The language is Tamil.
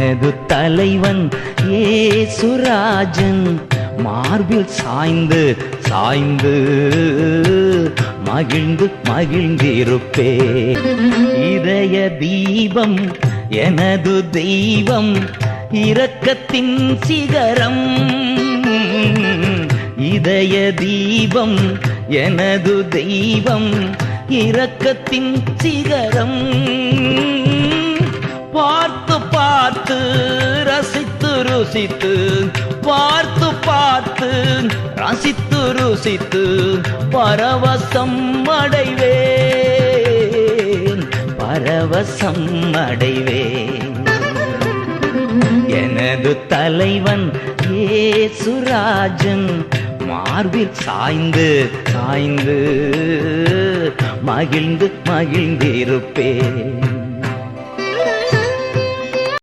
எனது தலைவன் ஏசுராஜன். மார்பில் சாய்ந்து சாய்ந்து மகிழ்ந்து மகிழ்ந்திருப்பே. இதய தீபம் எனது தெய்வம் இரக்கத்தின் சிகரம். இதய தீபம் எனது தெய்வம் இரக்கத்தின் சிகரம். ரசித்து ருசித்து பார்த்து பார்த்து ரசித்து ருசித்து பரவசம் அடைவேன் பரவசம் அடைவேன். எனது தலைவன் ஏசுராஜன் மார்பில் சாய்ந்து சாய்ந்து மகிழ்ந்து மகிழ்ந்திருப்பேன்.